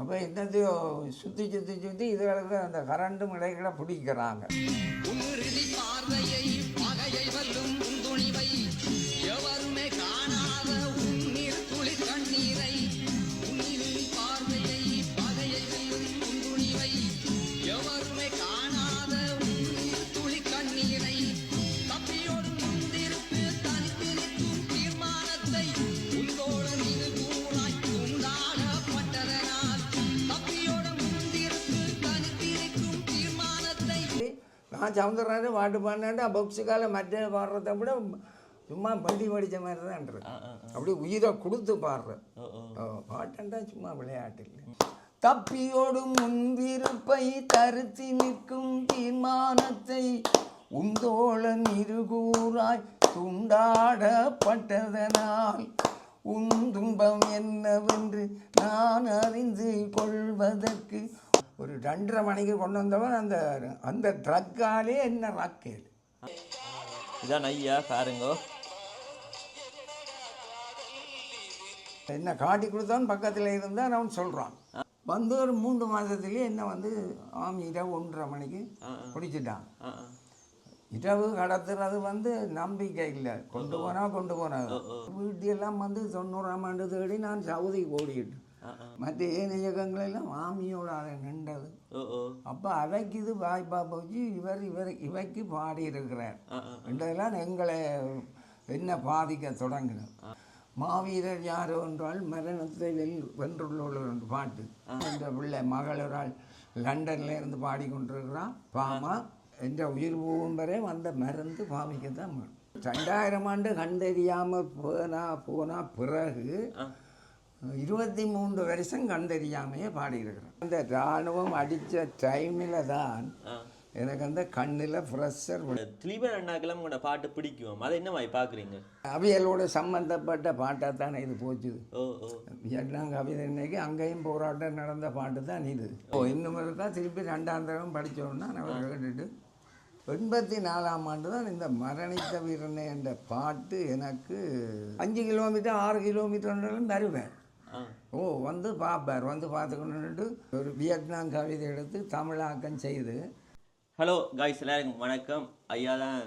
அப்போ என்னத்தையோ சுற்றி சுற்றி சுற்றி இதுகளுக்கு அந்த கரண்ட்டும் இடைகளை பிடிக்கிறாங்க. நான் சவுந்தரராஜன் பாட்டு பாடினேன்டா பொக்ஸுக்கால மற்ற பாடுறத விட சும்மா படி படித்த மாதிரி தான் அப்படி உயிரை கொடுத்து பாடுறேன். பாட்டண்டா சும்மா விளையாட்டு இல்லை. தப்பியோடும் முன்விருப்பை தருத்தி நிற்கும் தீர்மானத்தை உந்தோழன் இருகூறாய் துண்டாடப்பட்டதனால் உன் துன்பம் என்னவென்று நான் அறிந்து கொள்வதற்கு ஒரு ரெண்டரை மணிக்கு கொண்டு வந்தவன் அந்த அந்த ட்ரக்காலே என்ன ராக்கேல் இதான் ஐயா பாருங்கோ. என்ன காட்டி கொடுத்தான் பக்கத்தில் இருந்தான் அவன் சொல்கிறான் வந்து ஒரு மூன்று மாதத்துலேயே என்ன வந்து ஆம் இரவு ஒன்றரை மணிக்கு பிடிச்சிட்டான் ஆ. இரவு கடத்துறது வந்து நம்பிக்கை இல்லை. கொண்டு போனா கொண்டு போனாங்க வீட்டியெல்லாம் வந்து தொண்ணூறாம் ஆண்டு தேடி நான் சவுதிக்கு ஆ. மற்ற ஏன் இயக்கங்கள் எல்லாம் மாமியோட அதை நின்றது. அப்போ அவைக்கு இது வாய்ப்பா போச்சு இவர் இவர் இவைக்கு பாடி இருக்கிறார் என்றதெல்லாம் எங்களை என்ன பாதிக்க தொடங்கினது மாவீரர் யாரோ என்றால் மரணத்தை வெல் வென்றுள்ளவர் என்று பாட்டு. இந்த பிள்ளை மகள் ஒரு ஆள் லண்டன்ல இருந்து பாடிக்கொண்டிருக்கிறான். பாமா என்ற உயிர் போகும் வரை வந்த மருந்து பாவிக்கத்தான் ரெண்டாயிரம் ஆண்டு கண்டறியாமல் போனா போனா பிறகு இருபத்தி மூன்று வருஷம் கண்டறியாமையே பாடியிருக்கிறேன் அந்த இராணுவம் அடித்த டைமில் தான் எனக்கு அந்த கண்ணில் ப்ரெஷர் திலீபன் அண்ணாக்கெல்லாம் உங்களோட பாட்டு பிடிக்கும்? அதை என்ன மாதிரி பார்க்குறீங்க? அவியலோட சம்பந்தப்பட்ட பாட்டாக தானே இது ஓ வியட்நாம் கவிதை இன்னைக்கு அங்கேயும் போராட்டம் நடந்த பாட்டு தான் இது. ஓ இன்னும் இருக்கா திருப்பி ரெண்டாம் தரம் படித்தோன்னா அவர் கேட்டுட்டு. எண்பத்தி நாலாம் ஆண்டு தான் இந்த மரணித்த வீரனை என்ற பாட்டு எனக்கு அஞ்சு கிலோமீட்டர் ஆறு கிலோமீட்டர்னாலும் வருவேன் ஆ ஓ வந்து பார்ப்பார். வந்து பார்த்துக்கணுன்ட்டு ஒரு வியட்நாம் கவிதை எடுத்து தமிழாக்கம் செய்து. ஹலோ காய்ஸ் எல்லாருக்கும் வணக்கம். ஐயா தான்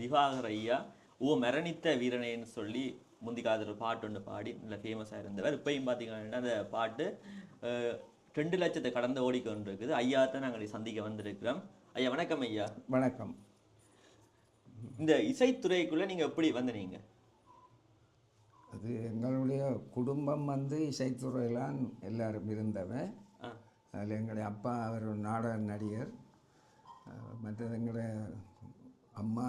திவாகர் ஐயா. ஓ மரணித்த வீரனேன்னு சொல்லி முந்தி காலத்துல ஒரு பாட்டு ஒன்று பாடி நல்ல ஃபேமஸாக இருந்தவர். இப்பயும் பார்த்தீங்கன்னா அந்த பாட்டு ரெண்டு லட்சத்தை கடந்து ஓடிக்கொண்டிருக்குது. ஐயா தான் நாங்கள் சந்திக்க வந்திருக்கிறோம். ஐயா வணக்கம் ஐயா. வணக்கம். இந்த இசைத்துறைக்குள்ளே நீங்கள் எப்படி வந்தீங்க அது எங்களுடைய குடும்பம் வந்து இசைத்துறையிலான் எல்லாரும் இருந்தவன் அதில் எங்களுடைய அப்பா அவர் ஒரு நாடக நடிகர். மற்றது எங்களுடைய அம்மா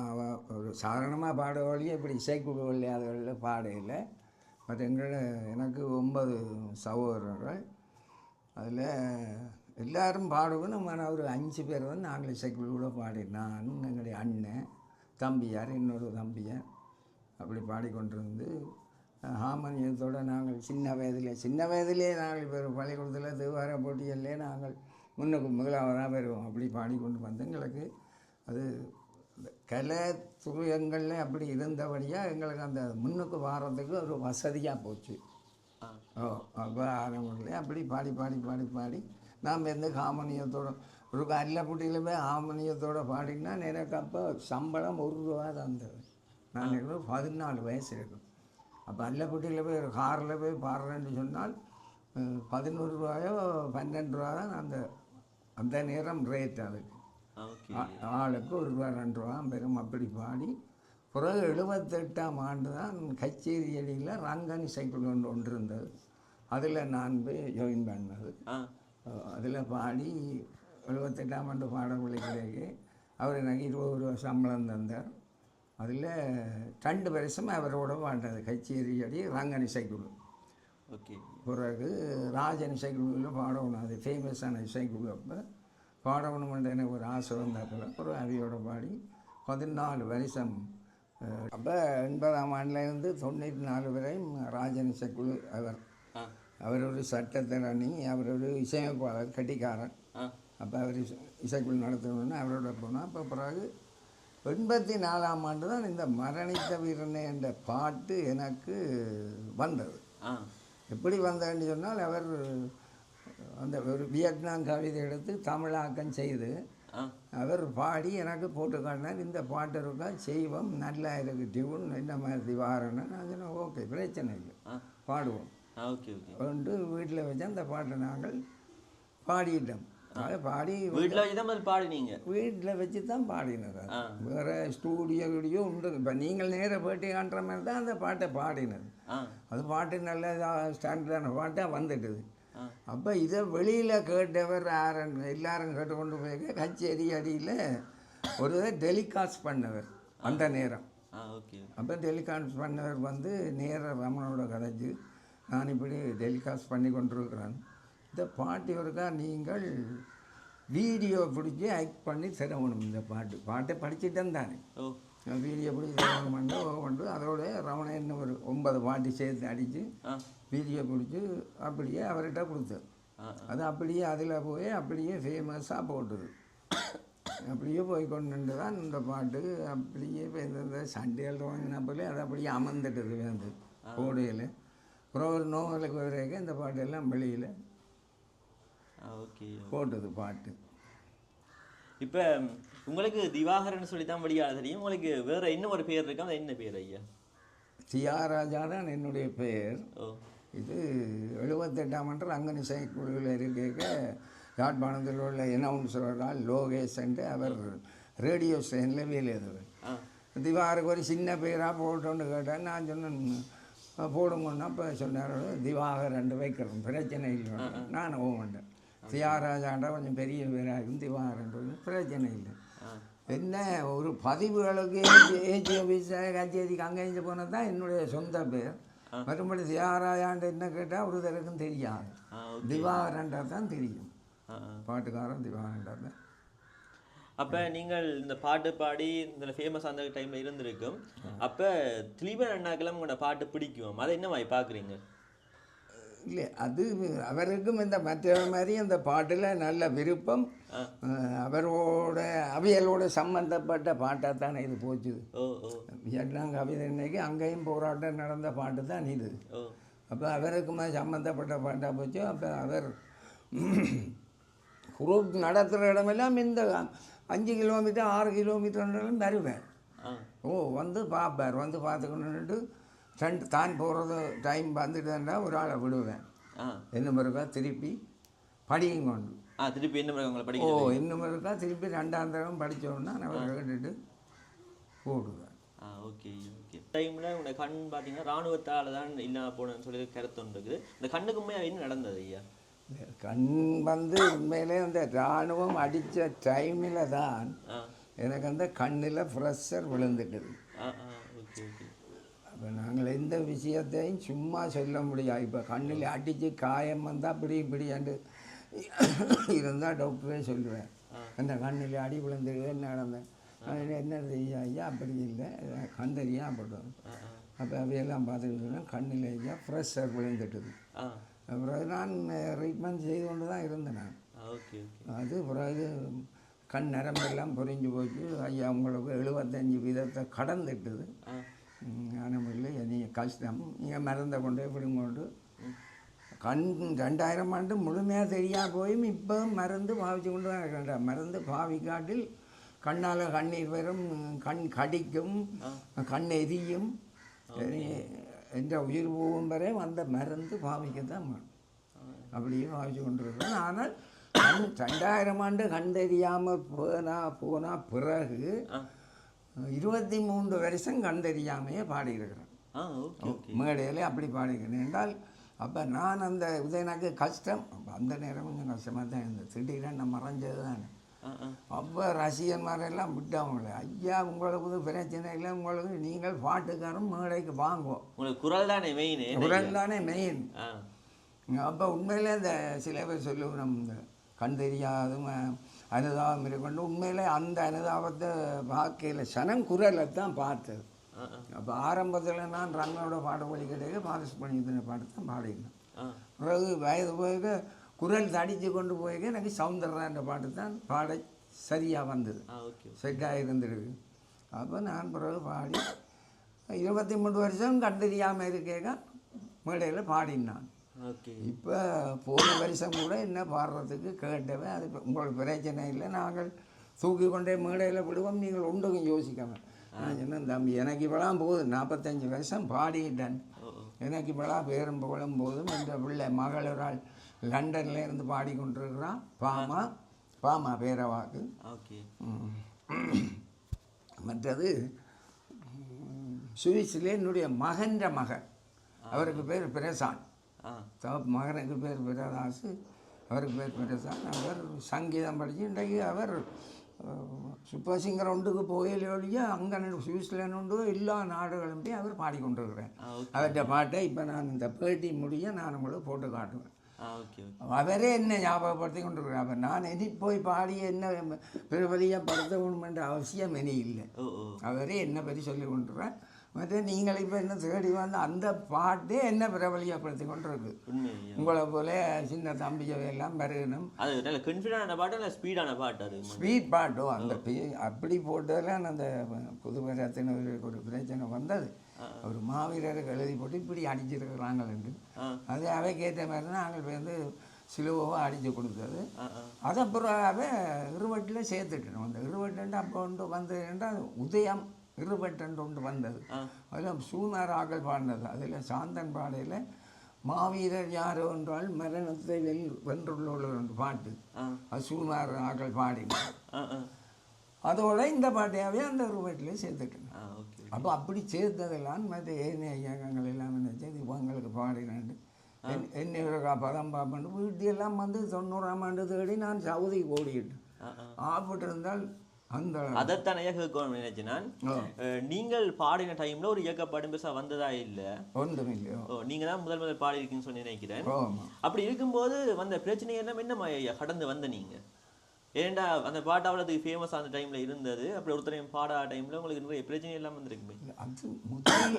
ஒரு சாதாரணமாக பாடுவாளியே இப்படி இசைக்குழு விளையாடுகளில் பாடையில். மற்ற எங்களோட எனக்கு ஒன்பது சகோதரர்கள். அதில் எல்லாரும் பாடுவோம் நம்ம ஒரு அஞ்சு பேர் வந்து நாங்கள் இசைக்குழுவில் பாடி நான் எங்களுடைய அண்ணன் தம்பியார் இன்னொரு தம்பியார். அப்படி பாடிக்கொண்டிருந்து ஹார்மோனியத்தோட நாங்கள் சின்ன வயதிலே சின்ன வயதிலே நாங்கள் இப்போ பள்ளிக்கூடத்தில் தேவார போட்டிகளிலே நாங்கள் முன்னுக்கு முதலாவதாக வருவோம் அப்படி பாடிக்கொண்டு வந்து எங்களுக்கு அது கலை துரியங்களில் அப்படி இருந்தபடியாக எங்களுக்கு அந்த முன்னுக்கு வாரத்துக்கு ஒரு வசதியாக போச்சு. ஓ அப்போ ஆரம்பத்தில் அப்படி பாடி பாடி பாடி பாடி நாம் எந்த ஹார்மோனியத்தோட ஒரு அல்லப்பட்டியில் போய் ஹார்மோனியத்தோட பாடினா எனக்கு அப்போ சம்பளம் ஒரு ரூபா தந்தது. நான் பதினாலு வயசு இருக்கும். அப்போ அல்லப்பட்டியில் போய் ஒரு காரில் போய் பாடுறேன்னு சொன்னால் பதினோரு ரூபாயோ பன்னெண்டு ரூபா தான் அந்த அந்த நேரம் ரேட் அதுக்கு. ஆளுக்கு ஒரு ரூபா ரெண்டு ரூபா பெரும். அப்படி பாடி பிறகு எழுபத்தெட்டாம் ஆண்டு தான் கச்சேரி அடியில் ரங்கன் சைக்கிள் ஒன்று ஒன்று இருந்தது. அதில் நான் போய் ஜாயின் பண்ணது. அதில் பாடி எழுபத்தெட்டாம் ஆண்டு பாட பிள்ளைகளுக்கு அவர் எனக்கு இருபது ரூபா சம்பளம் தந்தார். அதில் ரெண்டு வருஷம் அவரோட பாடினது கச்சேரி அடி ரங்கன் சைக்கிள் ஓகே. பிறகு ராஜன் இசைக்குழுவில் பாடணும். அது ஃபேமஸான இசைக்குழு அப்போ. பாடணுமென்ற எனக்கு ஒரு ஆசை வந்தாப்புல ஒரு அவையோட பாடி பதினாலு வருஷம். அப்போ எண்பதாம் ஆண்டுலேருந்து தொண்ணூற்றி நாலு வரையும் ராஜன் இசைக்குழு அவர். அவர் ஒரு சட்டத்திரணி அவர் ஒரு இசையமைப்பாளர் கட்டிக்காரன் அப்போ அவர் இசை இசைக்குழு நடத்தணும்னு அவரோட போனால் அப்போ பிறகு எண்பத்தி நாலாம் ஆண்டு தான் இந்த மரணித்த வீரனே என்ற பாட்டு எனக்கு வந்தது. எப்படி வந்தேன்னு சொன்னால் அவர் அந்த ஒரு வியட்நாம் கவிதை எடுத்து தமிழாக்கம் செய்து அவர் பாடி எனக்கு போட்டு காட்டினார் இந்த பாட்டு இருக்கா செய்வோம் நல்லா இருக்கு டியூன் இந்த மாதிரி நான் சொன்னேன் ஓகே பிரச்சனை இல்லை பாடுவோம். Okay okay. கொண்டு வீட்டில் வச்சு அந்த பாட்டை நாங்கள் பாடிட்டோம். அதை பாடி வீட்டில் வச்சு தான் பாடினீங்க. வீட்டில் வச்சு தான் பாடினது. வேற ஸ்டூடியோ வீடியோ உண்டு. இப்போ நீங்கள் நேர பேட்டி காட்டுற மாதிரி தான் அந்த பாட்டை பாடினது. அது பாட்டு நல்ல ஸ்டாண்டர்டான பாட்டாக வந்துட்டுது. அப்போ இதை வெளியில் கேட்டவர் யாரும் எல்லாரும் கேட்டுக்கொண்டு போய் கச்சேரி அடியில் ஒரு டெலிகாஸ்ட் பண்ணவர் அந்த நேரம். அப்போ டெலிகாஸ்ட் பண்ணவர் வந்து நேர ரமணோட கதைச்சு நான் இப்படி டெலிகாஸ்ட் பண்ணி கொண்டிருக்கிறேன். இந்த பாட்டு இருக்கா? நீங்கள் வீடியோ பிடிச்சி ஆக்ட் பண்ணி தரணும் இந்த பாட்டு பாட்டை படிச்சுட்டேன் தானே ஓ. வீடியோ பிடிச்சி தரணும் பண்ணு பண்ணு அதோட ரமணன் ஒரு ஒன்பது பாட்டு சேர்த்து அடித்து வீடியோ பிடிச்சி அப்படியே அவர்கிட்ட கொடுத்தேன் ஆ அது அப்படியே அதில் போய் அப்படியே ஃபேமஸாக போட்டுது. அப்படியே போய் கொண்டு தான் இந்த பாட்டு அப்படியே இப்போ இந்த சண்டையில் வாங்கினப்பலே அது அப்படியே அமர்ந்துட்டுது வந்து போடையில். அப்புறம் ஒரு நோவலுக்கு வரைக்கும் இந்த பாட்டெல்லாம் வெளியில் ஓகே போட்டது பாட்டு. இப்போ உங்களுக்கு திவாகரன் சொல்லி தான் படிக்காத தெரியும். உங்களுக்கு வேற இன்னும் ஒரு பேர் இருக்கு? அது என்ன பேர் ஐயா? சியாராஜா தான் என்னுடைய பெயர் ஓ. இது எழுபத்தெட்டாம் ஆண்டு அங்கனி செயற்குழுவில் இருக்க யாழ்ப்பாணத்தில் உள்ள அனௌன்சரால் லோகேஷ் என்று அவர் ரேடியோ ஸ்டேஷனில் வேலை எழுதுவார் ஆ. திவாருக்கு ஒரு சின்ன பேராக போட்டோன்னு கேட்டேன் நான் சொன்னேன் "அஹ் போடுங்கன்னா இப்போ சொன்னார். திவாகர் ரெண்டு வைக்கிறோம். பிரச்சனை இல்லை. நான் ஓமண்டேன் தியாகராஜாண்டா கொஞ்சம் பெரிய பேராக இருக்கும் திவாகரன் பிரச்சனை இல்லை என்ன ஒரு பதிவுகளுக்கு ஏஜி ஆஃபீஸ் கச்சேரிக்கு அங்கே இங்கே போனது தான் என்னுடைய சொந்த பேர் மறுபடி தியாகராஜாண்ட என்ன கேட்டால் ஒரு தருக்கும் தெரியாது திவாகரண்டா தான் தெரியும். பாட்டுக்காரன் திவாகரண்டா தான் அப்ப நீங்கள் இந்த பாட்டு பாடி இந்த ஃபேமஸ் அந்த டைம்ல இருந்திருக்கும். அப்ப திலீபன் அண்ணாக்கெல்லாம் உங்களோட பாட்டு பிடிக்கும். அதை என்ன மாதிரி பாக்குறீங்க? இல்லை அது அவருக்கும் இந்த மற்ற மாதிரி அந்த பாட்டில் நல்ல விருப்பம். அவரோட அவியலோட சம்பந்தப்பட்ட பாட்டாக தானே இது ஓ வியட்நாம் கவிதை இன்னைக்கு அங்கேயும் போராட்டம் நடந்த பாட்டு தான் இது. அப்போ அவருக்குமே சம்மந்தப்பட்ட பாட்டாக போச்சு. அப்போ அவர் குரூப் நடத்துகிற இடமெல்லாம் இந்த அஞ்சு கிலோமீட்டர் ஆறு கிலோமீட்டர்னாலும் வருவேன். ஆ. ஓ வந்து பார்ப்பார் வந்து பார்த்துக்கணுன்ட்டு ரெண்டு தான் போகிறது டைம் வந்துட்டுன்னா ஒரு ஆளை விடுவேன். இன்னும் இருக்கா திருப்பி படியும் கொண்டு. ஆ திருப்பி என்ன உங்களை ஓ படிக்க இன்னும் இருக்கா திருப்பி ரெண்டாம் தரம் படித்தோன்னா நான் கேட்டுட்டு போடுவேன். ஆ ஓகே ஓகே. டைம்ல உங்களோட கண் பார்த்தீங்கன்னா ராணுவத்தால தான் இல்லாம போனேன்னு சொல்லி கருத்து ஒன்று இருக்குது. இந்த கண்ணுக்கு உண்மையா என்ன நடந்தது ஐயா? கண் வந்து உண்மையிலே அந்த இராணுவம் அடித்த டைமில் தான் எனக்கு அந்த கண்ணில் ப்ரெஷர் விழுந்துட்டுது. அப்போ நாங்கள் எந்த விஷயத்தையும் சும்மா சொல்ல முடியாது. இப்போ கண்ணில் அடித்து காயம் வந்தால் இப்படி இப்படியாண்டு இருந்தால் டாக்டரே சொல்லுவேன். அந்த கண்ணில் அடி விழுந்துருக்கு என்ன நடந்தேன் அதில் என்ன செய்ய ஐயா? அப்படி இல்லை. ஆ ஆ. அப்போ அவையெல்லாம் பார்த்துக்கிட்டு கண்ணில் ஐயா ப்ரெஷர் விழுந்துட்டுது பிறகு நான் ட்ரீட்மெண்ட் செய்து கொண்டு தான் இருந்தேன் நான். அது பிறகு கண் நரம்பெல்லாம் பொறிஞ்சு போச்சு. ஐயா உங்களுக்கு எழுபத்தஞ்சு வீதத்தை கடந்துட்டுது. ஞானமில்லை நீங்கள் கஷ்டம். நீங்கள் மருந்தை கொண்டு போய் கொண்டு. கண் ரெண்டாயிரம் ஆண்டு முழுமையாக தெரியாம போயும் இப்போ மருந்து பாவிச்சு கொண்டு தான் இருக்கின்ற. மருந்து பாவிக்காட்டில் கண்ணால் கண்ணீர் வரும் கண் கடிக்கும் கண் எரியும். என்ற உயிர் போகும் வரை வந்த மருந்து பாவிக்க தான் அப்படியே பாவிச்சு கொண்டு ஆனால் கண் ரெண்டாயிரம் ஆண்டு கண் தெரியாமல் போனா போனால் பிறகு இருபத்தி மூன்று வருஷம் கண் தெரியாமையே பாடியிருக்கிறேன் மேடையிலே அப்படி பாடிக்கிறேன் என்றால் அப்போ நான் அந்த இது எனக்கு கஷ்டம் அந்த நேரம் கொஞ்சம் கஷ்டமாக தான் இருந்தது. திடீர்னு நான் மறைஞ்சது தானே அப்போ ரசிகன்மாரெல்லாம் விட்டவங்களே ஐயா உங்களுக்கு பிரச்சனை இல்லை. உங்களுக்கு நீங்கள் பாட்டுக்காரன் மேடைக்கு வாங்குவோம் உங்களுக்கு குரல் தானே மெயின் குரல் தானே மெயின் அப்போ உண்மையிலே இந்த சில பேர் சொல்லுவோம் நம்ம கண் தெரியாதும் அனுதாபம் இருக்கொண்டு உண்மையிலே அந்த அனுதாபத்தை பார்க்கையில் சனம் குரலை தான் பார்த்தது. அப்போ ஆரம்பத்தில் நான் ரங்கனோட பாட்டு படிக்கிறதுக்கு பாலிஸ் பண்ணியிருந்த பாட்டு தான் ஆ. பிறகு வயது போய்க்க குரல் தடித்து கொண்டு போய்க்க எனக்கு சவுந்தரரான்ற பாட்டு தான் பாட சரியாக வந்தது செட்டாக இருந்திருக்கு. அப்போ நான் பிறகு பாடி இருபத்தி மூணு வருஷம் கண் தெரியாமல் இருக்கேங்க மேடையில் பாடினான். இப்போ போன வருஷம் கூட என்ன பாடுறதுக்கு கேட்டவன் அது உங்களுக்கு பிரச்சனை இல்லை நாங்கள் தூக்கி கொண்டே மேடையில் விடுவோம் நீங்கள் ஒன்றுக்கும் யோசிக்காம. நான் சொன்னேன் தம்பி எனக்கு இப்போலாம் போகுது நாற்பத்தஞ்சு வருஷம் பாடிட்டேன். எனக்கு இப்போலாம் பேரும் புகழும் போதும் இந்த பிள்ளை மகள் ஒரு ஆள் லண்டன்ல இருந்து பாடிக்கொண்டிருக்கிறான். பாமா பாமா பேரவாக்கு ஓகே. மற்றது சுவிஸில் என்னுடைய மகன்ற மகன் அவருக்கு பேர் பிரசான் தகப் மகனுக்கு பேர் பிரதாசு அவருக்கு பேர் பிரசான் அவர் சங்கீதம் படித்து இன்றைக்கு அவர் சூப்பர் சிங்கர் ஒன்றுக்கு போயிலே ஒழிய அங்கே சுவிட்சர்லாந்து உண்டு எல்லா நாடுகளும் போய் அவர் பாடிக்கொண்டிருக்கிறேன் அவர்கிட்ட பாட்டை இப்போ நான் இந்த பேட்டி முடிய நான் உங்களுக்கு போட்டு காட்டுவேன். அவரே என்ன ஞாபகப்படுத்தி கொண்டிருக்கிறார். அப்போ நான் இனி போய் பாடி என்ன பெருவழியாக படுத்த வேணுமென்ற அவசியம் இனி இல்லை. அவரே என்ன பற்றி சொல்லி கொண்டிருக்கிறேன் மற்ற நீங்கள் இப்போ என்ன தேடி வந்து அந்த பாட்டே என்ன பிரபலியப்படுத்தி கொண்டிருக்கு. உங்களை போல சின்ன தம்பியை எல்லாம் வருகணும் அது நல்ல கான்ஃபிடண்டான பாட்டு நல்ல ஸ்பீடான பாட்டு அது. ஸ்வீட் பாட்டோ அந்த அப்படி போட்டதில் அந்த புது ரத்தினருக்கு ஒரு பிரச்சனை வந்தது. ஒரு மாவீரருக்கு எழுதி போட்டு இப்படி அடிச்சிருக்கிறாங்க என்று. அது அவைக்கேற்ற மாதிரி நாங்கள் வந்து சிலுவாவை அடித்து கொடுத்தது. அது அப்புறம் இருவட்டில் சேர்த்துட்டோம். அந்த இருவட்டு அப்போ ஒன்று வந்ததுன்னா உதயம். இருவட்டு ஒன்று வந்தது. அதில் சூனார் ஆக்கள் பாடினது. அதில் சாந்தன் பாடையில் மாவீரர் யாரோ என்றால் மரணத்தை வெல் வென்றுள்ள ஒரு பாட்டு. அது சூனார் ஆக்கள் பாடினார் அதோட இந்த பாட்டையாவே அந்த சேர்த்துட்டேன். ஆ ஓகே அப்போ அப்படி சேர்த்ததெல்லாம் மற்ற ஏனைய இயக்கங்கள் எல்லாம் நினச்சி இது இவங்களுக்கு பாடினாண்டு என்ன ஒரு பதம் பார்ப்பேன் வீட்டியெல்லாம் வந்து தொண்ணூறாம் ஆண்டு தேடி நான் சவுதிக்கு ஆ ஆப்பிட்டு இருந்தால் அதைத்தான் ஐயா கேட்கணும்னு நினைச்சேன் நான் நீங்கள் பாடின டைம்ல ஒரு இயக்க பாடும் பெருசா வந்ததா இல்ல? நீங்க தான் முதல் முதல் பாடி இருக்கீங்கன்னு சொல்லி நினைக்கிறேன். அப்படி இருக்கும்போது வந்த பிரச்சனை என்ன என்ன கடந்து வந்த நீங்க? ஏன்டா அந்த பாட்டு அவ்வளோத்துக்கு ஃபேமஸ் ஆன டைம்ல இருந்தது அப்படி ஒருத்தரையும் பாடாத டைம்ல உங்களுக்கு நிறைய பிரச்சனை எல்லாம் வந்திருக்குமே? அது முதல்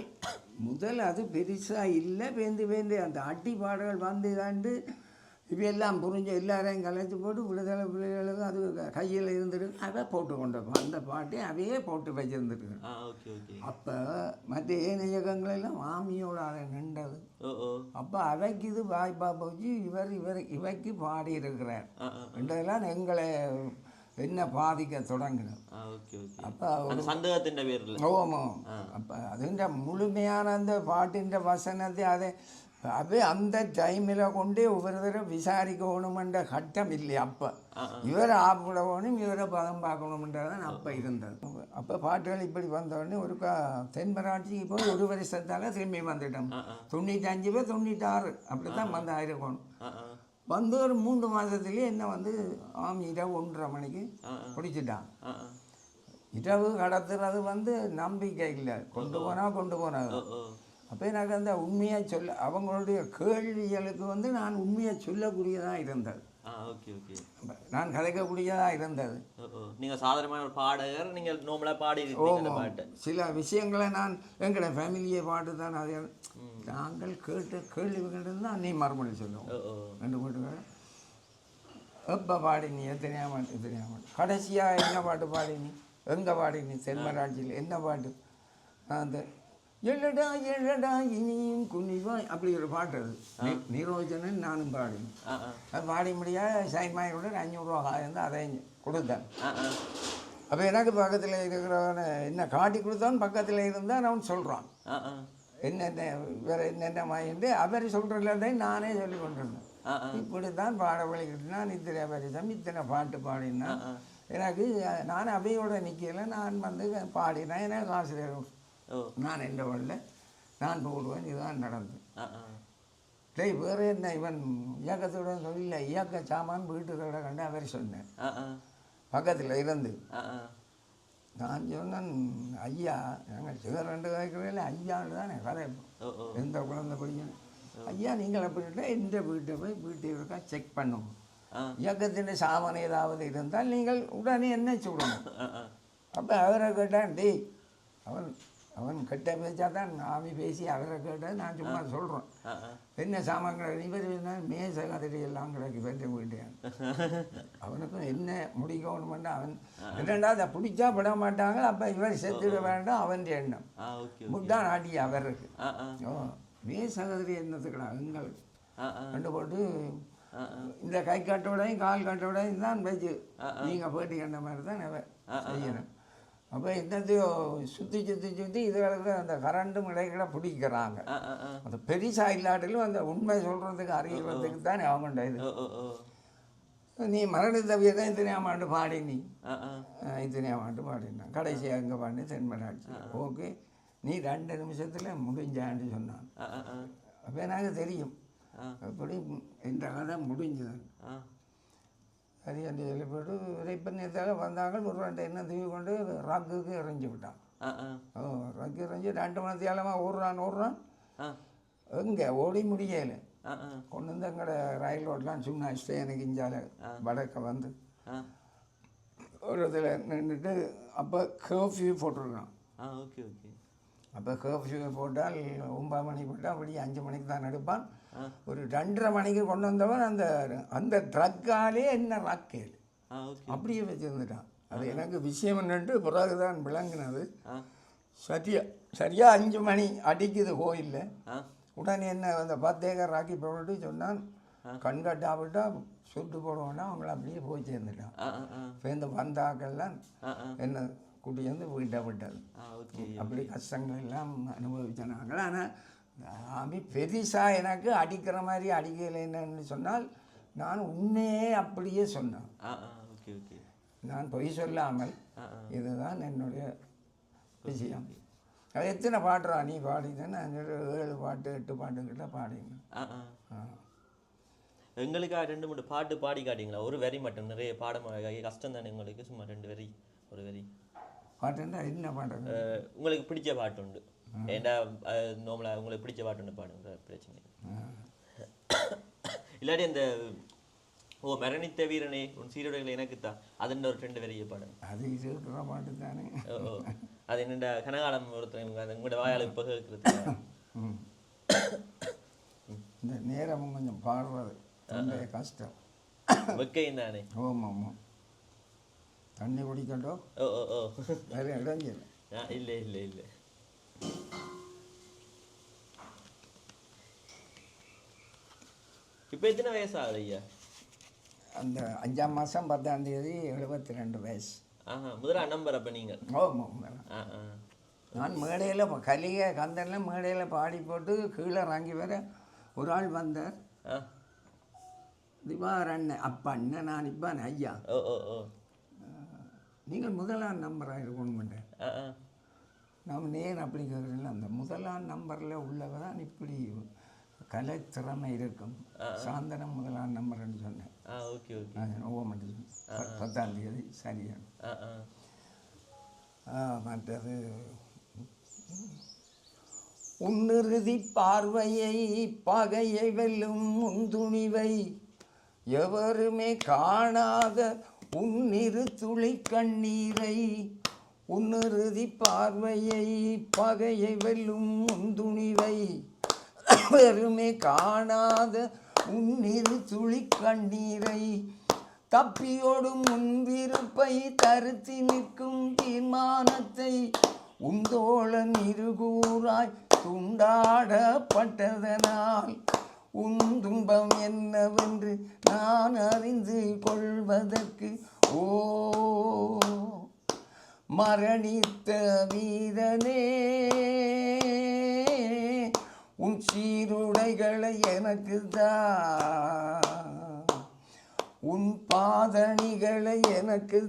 முதல் அது பெருசாக இல்லை பேந்து பேந்து அந்த அடி பாடல்கள் வந்து தாண்டு இவையெல்லாம் புரிஞ்ச எல்லாரையும் கலைச்சு போட்டு விடுதலை பிள்ளைகளுக்கு அது கையில் இருந்துருக்கு. அதை போட்டு கொண்டு போ- அந்த பாட்டை அவையே போட்டு வச்சிருந்துருக்கு. அப்போ மற்ற ஏனைய இயக்கங்களெல்லாம் மாமியோட அதை நின்றது. அப்போ அவைக்கு இது வாய்ப்பா போச்சு. இவர் இவர் இவைக்கு பாடியிருக்கிறார் ஆ ஆ என்றதெல்லாம் எங்களை என்ன பாதிக்க தொடங்கினது ஓகே அப்போ சந்தேகத்தின் பேர்ல. ஓமோ அப்போ அதுன்ற முழுமையான அந்த பாட்டின்ற வசனத்தை அதை அப்போ அந்த டைமில் கொண்டு ஒவ்வொரு தடவை விசாரிக்கணுமென்ற கட்டம் இல்லை அப்போ. இவரை ஆப்பிடணும் இவரை பதம் பார்க்கணுமென்றதான் அப்போ இருந்தது. அப்போ பாட்டுகள் இப்படி வந்தோடனே ஒரு கா தென்மராட்சிக்கு போய் ஒரு வருஷத்தால் திரும்பி வந்துட்டோம். தொண்ணூத்தஞ்சு பேர் தொண்ணூத்தாறு. அப்படி தான் வந்து ஆயிருக்கணும் வந்து ஒரு மூன்று மாதத்துலேயே என்ன வந்து ஆம் இரவு ஒன்றரை மணிக்கு ஆ இரவு கடத்துறது வந்து நம்பிக்கை இல்லை. கொண்டு போனால் கொண்டு ஓ அப்போ எனக்கு அந்த உண்மையை சொல்ல அவங்களுடைய கேள்விகளுக்கு வந்து நான் உண்மையை சொல்லக்கூடியதாக இருந்தது. ஆ ஓகே ஓகே. நான் கதைக்கக்கூடியதாக இருந்தது. ஓ ஓ. நீங்க சாதாரணமான ஒரு பாடகர் நீங்க நார்மலா பாடி பாட்டை. சில விஷயங்களை நான் எங்களோட ஃபேமிலியை பாட்டு தான் அது நாங்கள் கேட்டு கேள்விகள் தான் நீ மறுமொழி சொல்லுவோம். ரெண்டு பாட்டுகள் எப்போ பாடினி எத்தனையா பாட்டு எத்தனையா பாட்டு? கடைசியாக என்ன பாட்டு பாடினி எங்கே பாடினி தென்மராட்சியில் என்ன பாட்டு? அந்த எழடா எழடா இனியும் குனிவாய் அப்படி ஒரு பாட்டு அது. நிரோஜனன் நானும் பாடினேன். அது பாடி முடியாத சைன்மாயோட அஞ்சூறுரூவா ஆயிருந்து அதையும் கொடுத்தேன். அப்போ எனக்கு பக்கத்தில் இருக்கிறவனை என்ன காட்டி கொடுத்தான் பக்கத்தில் இருந்தால் அவன் சொல்கிறான் என்னென்ன வேறு என்னென்ன மாயிண்டு அவர் சொல்கிறதையும் நானே சொல்லி கொண்டிருந்தேன். இப்படி தான் பாட வழிகிட்டுனா இத்தனை பரிசம் இத்தனை பாட்டு பாடினா எனக்கு நான் அவையோட நிற்கல நான் வந்து பாடினேன் எனக்கு ஆசிரியர் நான் எந்த வரல நான் போடுவேன் இதுதான் நடந்தது டேய் வேறு என்ன இவன் இயக்கத்தோட சொல்ல இயக்க சாமான் வீட்டுக்கோட கண்டு அவர் சொன்னேன் பக்கத்தில் இருந்து. நான் சொன்னேன் ஐயா நாங்கள் சிவர் ரெண்டு கேட்குறதில்ல ஐயான்னு தானே கதை எந்த குழந்தை பையன்? ஐயா நீங்கள் அப்படின்ட்டு இந்த வீட்டை போய் வீட்டை இருக்கா செக் பண்ணும் ஆ. இயக்கத்தின் சாமான் ஏதாவது இருந்தால் நீங்கள் உடனே என்ன சொல்லணும்? அப்போ அவரை கேட்டான் டேய் அவன் அவன் கெட்ட பேச்சா தான் ஆமி பேசி அவரை கேட்டால் நான் சும்மா சொல்கிறேன் ஆ என்ன சாமான் கிடக்கு இவர் என்ன மேச கதிரி எல்லாம் கிடக்கு வென்ற வீட்டேன் அவனுக்கும் என்ன முடிக்கணுமென்னா அவன் என்னடா அதை பிடிச்சா விட மாட்டாங்க அப்போ இவர் செத்துட வேண்டாம் அவன் எண்ணம். முட்டான் ஆடி அவருக்கு ஓ மேச கதிரி என்னத்துக்குடா எங்களுக்கு ரெண்டு போட்டு இந்த கை கட்டோடையும் கால் கட்டோடையும் தான் வச்சு நீங்கள் போட்டி கண்ட மாதிரி தான் செய்யணும். அப்போ என்னத்தையோ சுற்றி சுற்றி சுற்றி இதில் அந்த கரண்ட்டும் இடைகளை பிடிக்கிறாங்க. அந்த பெரிசா இல்லாட்டிலும் அந்த உண்மை சொல்கிறதுக்கு அறிகிறதுக்கு தானே அவங்க இது. நீ மரண தவியதான் இத்தனையாம் ஆண்டு பாடி நீ? இத்தனையாம் ஆண்டு பாடினான் கடைசியாக அங்கே பாடி தென்மராட்சி ஓகே. நீ ரெண்டு நிமிஷத்தில் முடிஞ்சான்னு சொன்னான். அப்போ எனக்கு தெரியும். அப்படி இந்த கதை முடிஞ்சது. ஆ சரி என்று சொல்லிப்போட்டு இறைப்பண்ணியத்தால் வந்தாங்க ஒரு ரெண்டு எண்ணெய் தூவி கொண்டு ராக்குக்கு எறிஞ்சு விட்டான். ஓ ரக்கு எறிஞ்சு ரெண்டு மணி தேலமாக ஓடுறான் ஓடுறான். எங்கே? ஓடி முடியலை. கொண்டு வந்து எங்கட ரயில் ரோட்லாம் சும்மா ஸ்டேனுக்கு இஞ்சால வடக்க வந்து. ஒரு இதில் நின்றுட்டு அப்போ கர்ஃப்யூ போட்டிருக்கான். Okay okay. அப்போ கர்ஃப்யூ போட்டால் ஒன்பது மணிக்கு போட்டால் அப்படி அஞ்சு மணிக்கு தான் எடுப்பான். ஒரு ரெண்டரை மணிக்கு கொண்டு வந்தவன் அந்த அந்த ட்ரக்காலே என்ன ராக்கேல் அப்படியே வச்சுருந்துட்டான். அது எனக்கு விஷயம் என்னன்ட்டு பிறகுதான் விளங்குனது. ஆ. சரியா சரியாக அஞ்சு மணி அடிக்குது கோயிலில். உடனே என்ன அந்த பத்தேக்கர் ராக்கி போட்டு சொன்னான். கண் கட்டாவிட்டா சுட்டு போடுவோன்னா அவங்கள அப்படியே போய் சேர்ந்துட்டான். ஆ ஆ என்ன கூட்டி வந்து வீட்டை விட்டது. அப்படி கஷ்டங்கள் எல்லாம் அனுபவிச்ச நாங்கள் ஆனால் சாமி பெரிசா எனக்கு அடிக்கிற மாதிரி அடிக்கலைன்னு சொன்னால் நான் உண்மையே அப்படியே சொன்னேன். ஆ ஆ ஓகே ஓகே. நான் பொய் சொல்லாமல் இதுதான் என்னுடைய விஷயம். அது எத்தனை பாடுறா நீ பாடினேன்னு ஏழு பாட்டு எட்டு பாட்டுக்கிட்ட பாடினேன். ஆ ஆ. ஆ. எங்களுக்கா ரெண்டு மூணு பாட்டு பாடி காட்டிங்களா? ஒரு வரி மட்டும் நிறைய பாடம் கஷ்டம் தானே உங்களுக்கு? சும்மா ரெண்டு வரி ஒரு வரி. பாட்டுன்னா என்ன அஹ், உங்களுக்கு பிடிச்ச பாட்டு உண்டு. ஏண்டா நார்மலாக உங்களுக்கு பிடிச்ச பாட்டு ஒன்று பாடுங்க பிரச்சனை இல்லை. இல்லாட்டி அந்த ஓ மரணித்த வீரனே உன் சீரோடைகள் எனக்கு தான் அதுன்ற ஒரு ரெண்டு வரிய பாடுங்க. அது இருக்கிற பாட்டு தானே. ஓ அது என்னடா கனகாலம் ஒருத்தர் அது உங்களோட வாயால் இப்போ கேட்குறது. இந்த நேரமும் கொஞ்சம் பாடுறது ரொம்ப கஷ்டம். வெக்கையும் தானே. ஓம் ஆமாம் தண்ணி குடிக்கட்டும். ஓ ஓ ஓ. வேறு இடைஞ்சல் இல்லை இல்லை இல்லை. இப்போ எத்தனை வயசு ஆகுது ஐயா? அந்த அஞ்சாம் மாதம் பத்தாம் தேதி எழுபத்தி ரெண்டு வயசு. ஆஹா முதல்ல நம்பர் அப்போ நீங்கள் ஆமாம் நான் மேடையில் கலிக கந்தனில் மேடையில் பாடி போட்டு கீழே இறங்கி வர ஒரு ஆள் வந்தார். திவார் அண்ணன். அப்பா அண்ணன் நான் இப்போ ஐயா. ஓ ஓ ஓ. நீங்கள் முதலாம் நம்பராக இருக்கணும் ஆ. நாம் நேர் அப்படி கேட்குறீங்களா அந்த முதலாம் நம்பரில் உள்ளவ தான் இப்படி கலை திறமை இருக்கும். சாந்தனம் முதலாம் நம்பர்னு சொன்னேன். Okay okay. பத்தாம் தேதி சரியா ஆ ஆ. ஆ, மற்றது உன்னிறுதி பார்வையை பகையை வெல்லும் முந்துணிவை எவருமே காணாத உன்னிரு துளி கண்ணீரை உன்னிறுதி பார்வையை பகையை வெல்லும் துணிவை வெறுமே காணாத உன்னிரு துளி கண்ணீரை தப்பியோடும் முன்விருப்பை தருத்தி நிற்கும் தீர்மானத்தை உந்தோழன் இருகூறாய் துண்டாடப்பட்டதனால் உன் துன்பம் என்னவென்று நான் அறிந்து கொள்வதற்கு ஓ மரணித்த வீரனே உன் சீருடைகளை எனக்கு உன் பாதணிகளை எனக்கு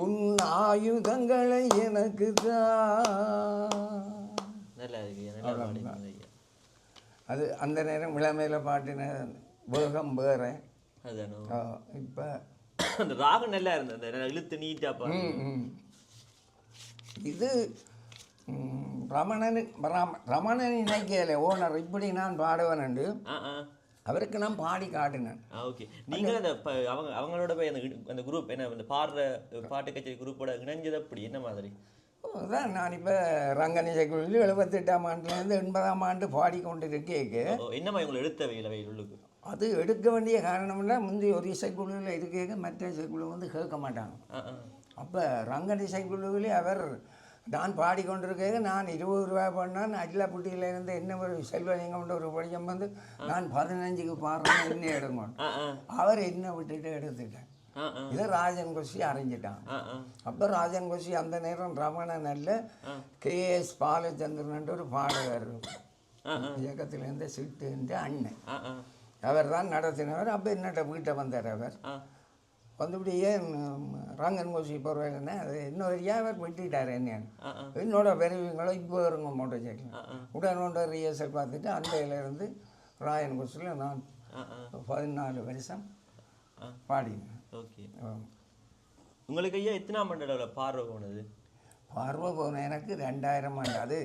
உன் ஆயுதங்களை எனக்கு அது அந்த நேரம் இளமையில் பாட்டின வேகம் வேற. இப்போ அந்த ராகம் நல்லா இருந்தது அந்த இழுத்து நீட்டா பாடு. இது ரமணனு ரம ரமணன் நினைக்கல ஓனர் இப்படி நான் பாடுவேன் அவருக்கு நான் பாடி காட்டினேன். ஓகே. நீங்களும் அந்த அவங்க அவங்களோட போய் அந்த அந்த குரூப் என்ன அந்த பாடுற பாட்டு கச்சேரி குரூப்போட இணைஞ்சது அப்படி என்ன மாதிரி? அதான் நான் இப்போ ரங்கன் இசைக்குழுவில் எழுபத்தெட்டாம் ஆண்டுலேருந்து எண்பதாம் ஆண்டு பாடிக்கொண்டு இருக்கேக்கு என்னம்மா இவங்களை எடுத்த வெயில் வெயில் உள்ளுக்கு? அது எடுக்க வேண்டிய காரணம்னா முந்தைய ஒரு இசைக்குழுவில் இருக்கேக்க மற்ற இசைக்குழு வந்து கேட்க மாட்டாங்க. அப்போ ரங்கன் இசைக்குழுவிலே அவர் நான் பாடிக்கொண்டிருக்கேன் நான் இருபது ரூபாய் பண்ணால் அஜிலாப்பட்டியில இருந்து என்ன ஒரு செல்வலிங்கம் ஒரு படிக்கம் வந்து நான் பதினஞ்சுக்கு பாடுறேன் என்ன எடுங்க அவர் என்ன விட்டுட்டு எடுத்துட்டேன் இதை ராஜன் ஆ ஆ. அப்போ ராஜன் கொசி அந்த நேரம் ரமணன் அல்ல கேஎஸ் பாலச்சந்திரன் ஒரு பாடகர். இயக்கத்திலேருந்து சிட்டுன்ற அண்ணன். அவர் தான் நடத்தினவர். அப்போ என்னட்ட வீட்டை வந்தார் அவர். ஆ. வந்துவிட்டு ஏன் ரங்கன் கோசி போகிறவங்க அது இன்னும் வரையா அவர் விட்டுட்டார் என்னன்னு என்னோட பெரியவங்களோ இப்போ இருங்க மோட்டர் சைக்கிள். உடனோட ரிஹர்சல் பார்த்துட்டு அந்த இருந்து ராயன் கோசில் நான் பதினாலு வருஷம். பாடினேன். ஓகே. உங்களுக்கு ஐயா எத்தனாம் மண்டல பார்வை போனது? பார்வை போன எனக்கு ரெண்டாயிரம் ஆண்டு. அது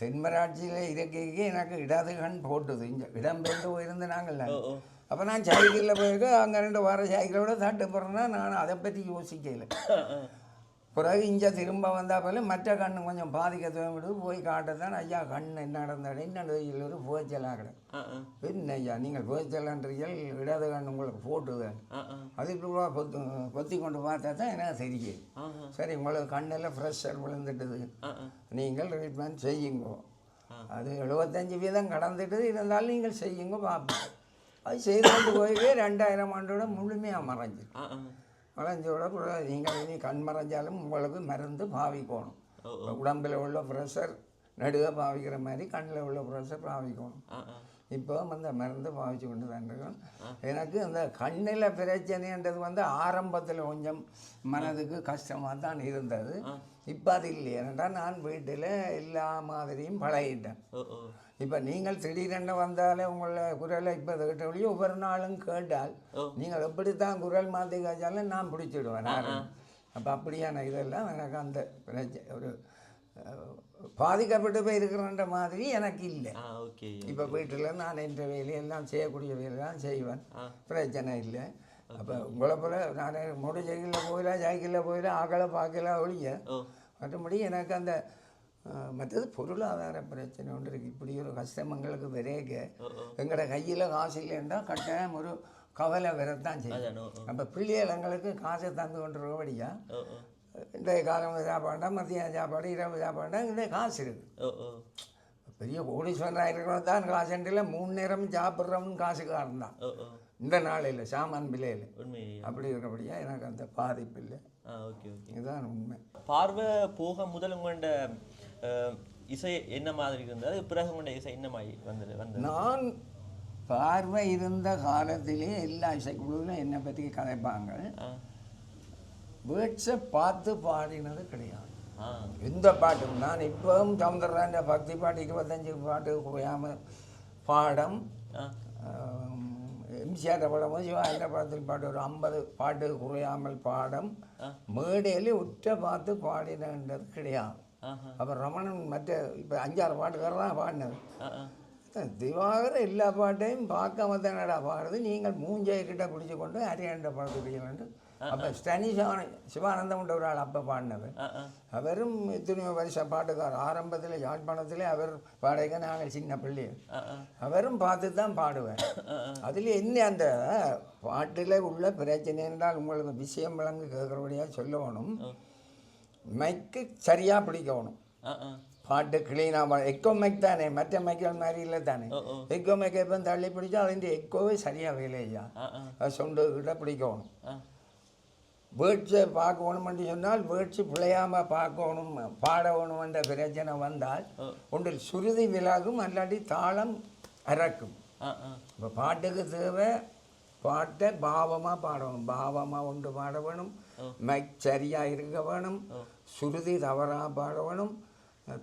தென்மராட்சியில் இருக்கைக்கு எனக்கு இடது கண் போட்டுது. இங்கே இடம்பெயர்ந்து போயிருந்து நாங்கள் அப்போ நான் சைக்கிளில் போயிருக்க அங்கே ரெண்டு வார சைக்கிளோட தட்டு போகிறேன்னா நான் அதை பற்றி யோசிக்கல. பிறகு இங்கே திரும்ப வந்தால் போல மற்ற கண்ணு கொஞ்சம் பாதிக்க துவங்கிட்டு போய் காட்டத்தான் ஐயா கண் என்ன நடந்தாடு என்ன ஒரு ஆ என்ன ஐயா நீங்கள் புகைச்சலான்றீர்கள் இடது கண் உங்களுக்கு ஆ ஆ. அதுக்குள்ள பொத்து பொத்தி கொண்டு பார்த்தா தான் எனக்கு தெரியும் சரி உங்களுக்கு கண்ணில் ஃப்ரெஷ்ஷர் விழுந்துட்டுது. நீங்கள் ட்ரீட்மெண்ட் செய்யுங்கோ. அது எழுபத்தஞ்சு வீதம் கடந்துட்டு இருந்தாலும் நீங்கள் செய்யுங்க பார்ப்போம் அது செய்து கொண்டு போய் ரெண்டாயிரம் ஆண்டோட முழுமையாக மறைஞ்சு கூட நீங்கள் இனி கண் மறைஞ்சாலும் உங்களுக்கு மருந்து பாவிக்கணும் உடம்பில் உள்ள ப்ரெஷர் நடுக பாவிக்கிற மாதிரி கண்ணில் உள்ள ப்ரெஷர் பாவிக்கணும் இப்போ அந்த மருந்து பாவிச்சு கொண்டு தான் இருக்கோம் எனக்கு அந்த கண்ணில் பிரச்சனைன்றது வந்து ஆரம்பத்தில் கொஞ்சம் மனதுக்கு கஷ்டமாக தான் இருந்தது. இப்போ அது இல்லை ஏன்னா நான் வீட்டில் எல்லா மாதிரியும் பழகிட்டேன். இப்போ நீங்கள் திடீரென்று வந்தாலே உங்களை குரலை இப்போ கேட்டபடியே ஒவ்வொரு நாளும் கேட்டால். நீங்கள் எப்படித்தான் குரல் மாற்றி காய்ச்சாலும் நான் பிடிச்சிடுவேன் அப்போ அப்படியான இதெல்லாம் எனக்கு அந்த ஒரு பாதிக்கப்பட்டு போய் இருக்கிறன்ற மாதிரி எனக்கு இல்லை. இப்போ வீட்டில் நான் என்ற வேலையெல்லாம் செய்யக்கூடிய வேலையெல்லாம் செய்வேன். பிரச்சனை இல்லை. அப்போ உங்களை போல நான் மோட்டர் சைக்கிளில் போயில சைக்கிளில் போயில ஆக்களை பார்க்கல ஒழிய மற்றபடி எனக்கு அந்த மற்றது பொருளாதார பிரச்சனை ஒன்று இருக்குது இப்படி ஒரு கஷ்டமங்களுக்கு விரைக ஓ ஓ எங்களோட கையில் காசு இல்லைன்னா கட்டாயம் ஒரு கவலை வரத்தான் செய்யும். அப்போ பிள்ளைகளுங்களுக்கு காசை தந்து கொண்டிருக்கபடியா ஓ ஓ. இன்றைய காலம் சாப்பாடா மத்தியான சாப்பாடு இரவு சாப்பாடா இன்றைய காசு இருக்குது பெரிய கோடீஸ்வரனாக இருக்கிறவன் தான் காசண்டில் மூணு நேரம் சாப்பிட்றவன் காசுக்காரன் தான் இந்த நாளையில் சாமான் உண்மை அப்படி இருக்கிறபடியா எனக்கு அந்த பாதிப்பு இல்லை. ஆ ஓகே ஓகே. இதுதான் உண்மை. பார்வை போக முதல் உங்களோட அஹ், இசை என்ன மாதிரி இருந்தது? பிறகு உங்களோட இசை என்ன மாதிரி வந்தது வந்தது? நான் பார்வை இருந்த காலத்திலே எல்லா இசைக்குழுவிலும் என்னை பற்றி கதைப்பாங்க. வேர்ட்ஸை பார்த்து பாடினது கிடையாது. எந்த பாட்டும் நான் இப்போவும் சவுந்தரராஜ பக்தி பாட்டு இருபத்தஞ்சு பாட்டு குறையாம பாடம். எம்ஜிஆர் படமும் சிவாஜி படத்தில் பாட்டு ஒரு ஐம்பது பாட்டு குறையாமல் பாடம். மேடையில் உற்ற பார்த்து பாடினது கிடையாது. ஆஹா. அப்போ ரமணன் மற்ற இப்போ அஞ்சாறு பாட்டுக்காரர் தான் பாடினது திவாகர எல்லா பாட்டையும் பார்க்காம தானடா பாடுறது. நீங்கள் மூஞ்சை கிட்ட பிடிச்சு கொண்டு அரியண்ட பாடுறீங்கன்னு அப்போ ஸ்டனி சிவான சிவானந்தம்ன்ற ஒரு ஆள் அப்போ பாடினவர். அவரும் எத்தனையோ வருஷம் பாட்டுக்கார். ஆரம்பத்தில் யாழ்ப்பாணத்தில் அவர் பாடக நாங்கள் சின்ன ஆ அவரும் பார்த்து தான் பாடுவேன் அதில் என்ன அந்த பாட்டில் உள்ள பிரச்சனை என்றால் உங்களுக்கு விஷயம் விளங்கு கேட்குறபடியாக சொல்லணும். மைக்கு சரியாக பிடிக்கணும். பாட்டு க்ளீனாக எக்கோ மைக் தானே மற்ற மைக்கள் மாதிரி இல்லை தானே. எக்கோ மைக்கை இப்போ தள்ளி பிடிச்சா அதுன்ற எக்கோவே சரியாக வேலை ஐயா சொண்டுக்கிட்ட பிடிக்கணும். வேர்ட்ஸை பார்க்கணும்னு சொன்னால் வேர்ட்ஸு பிழையாமல் பார்க்கணும் பாடணுமென்ற பிரச்சனை வந்தால் ஒன்றில் சுருதி விலாகும் அல்லாட்டி தாளம் அறக்கும். இப்போ பாட்டுக்கு தேவை பாட்டை பாவமாக பாடணும். பாவமாக ஒன்று பாட வேணும். மைக் சரியாக இருக்க வேணும் சுருதி தவறாக பாட வேணும்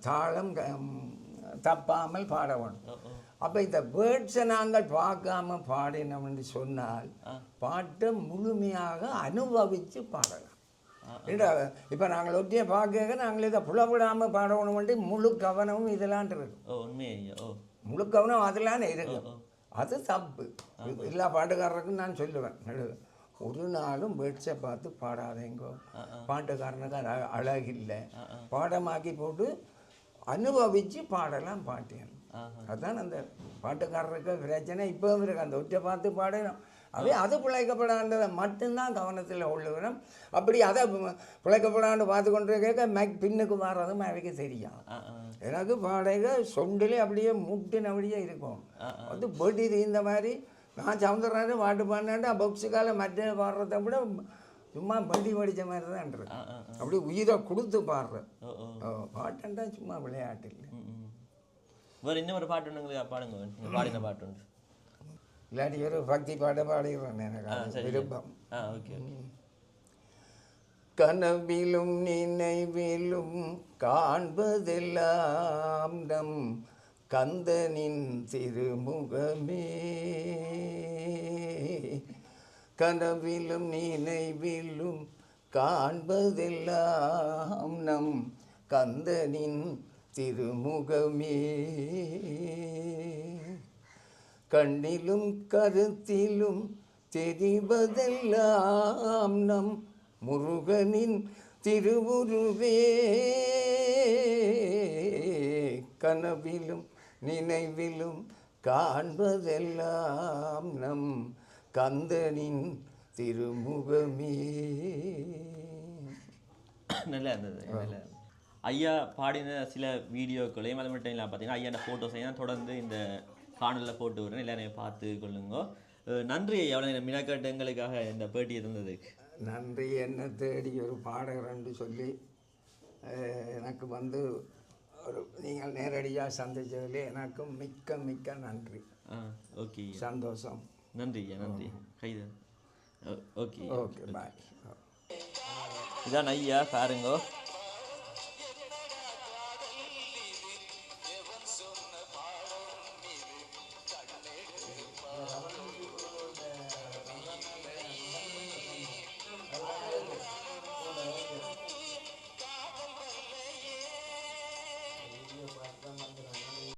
தாளம் ம், தப்பாமல் பாட வேணும் ஓ ஓ. அப்போ இந்த வேர்ட்ஸை நாங்கள் பார்க்காம பாடினோம் என்று சொன்னால். பாட்டை முழுமையாக அனுபவித்து பாடலாம். இப்போ நாங்கள் ஒட்டிய பார்க்க நாங்கள் இதை புலப்படாமல் பாடணும்ட்டு முழு கவனமும் இதெல்லாம் இருக்கு ஓ உண்மை ஐயா ஓ. முழு கவனம் அதெல்லாம் இருக்கு ஓ. அது தப்பு. எல்லா பாட்டுக்காரருக்கும் நான் சொல்லுவேன் ஒரு நாளும் வேட்சை பார்த்து பாடாதேங்கோ. பாட்டுக்காரனுக்கு அது அழ- அழகில்லை. பாடமாக்கி போட்டு அனுபவித்து பாடலாம் பாட்டியன் ஆஹா அதான் அந்த பாட்டுக்காரருக்கு பிரச்சனை. இப்போவும் இருக்கு. அந்த ஒற்றை பார்த்து பாடணும். அவை அது பிழைக்கப்படாண்டதை மட்டும்தான் கவனத்தில் உள்ளவனும் அப்படி அதை பிழைக்கப்படாண்டு பார்த்து கொண்டு கேட்க மேக் பின்னுக்கு மாறுறதும் அவைக்கு தெரியும் எனக்கு பாடைக சொண்டிலே அப்படியே முட்டினபடியே இருக்கும். அது பொடி இந்த மாதிரி நான் சவுந்தரராஜன் பாட்டு பாடினேன்டா பொக்ஸுக்கால மற்ற பாடுறத விட சும்மா படி படித்த மாதிரி தான் அப்படி உயிரை கொடுத்து பாடுறேன் பாட்டுண்டா சும்மா விளையாட்டு இல்லை. வேற இன்னும் ஒரு பாட்டு ஒன்று பாடுங்க பாடின பாட்டு ஒன்று இல்லாட்டி ஒரு பக்தி பாட பாடிடுறேன் எனக்கு விருப்பம். கனவிலும் நினைவிலும் காண்பதெல்லாம் நம் கந்தனின் திருமுகமே கனவிலும் நினைவிலும் காண்பதெல்லாம் நம் கந்தனின் திருமுகமே கண்ணிலும் கருத்திலும் தெரிவதெல்லாம் நம் முருகனின் திருவுருவே. கனவிலும் நினைவிலும் காண்பதெல்லாம் நம் கந்தனின் திருமுகமே. நல்லா இருந்தது நல்லா இருந்தது. ஐயா பாடின சில வீடியோக்களையும் அது மட்டும் இல்லாமல் பார்த்தீங்கன்னா ஐயா ஃபோட்டோஸையும் தொடர்ந்து இந்த காணொலியில் போட்டு விடுறேன். எல்லாரையும் பார்த்து கொள்ளுங்க. நன்றி எவ்வளோ நேரம் மினக்கட்டு எங்களுக்காக இந்த பேட்டி இருந்ததுக்கு நன்றி. என்ன தேடி ஒரு பாடகர் என்று சொல்லி எனக்கு வந்து ஒரு நீங்கள் நேரடியாக சந்தித்ததில் எனக்கும் மிக்க மிக்க நன்றி. ஆ ஓகே. சந்தோஷம். நன்றி நன்றி. கைது ஓகே ஓகே பாய். இதான் ஐயா பாருங்கோ.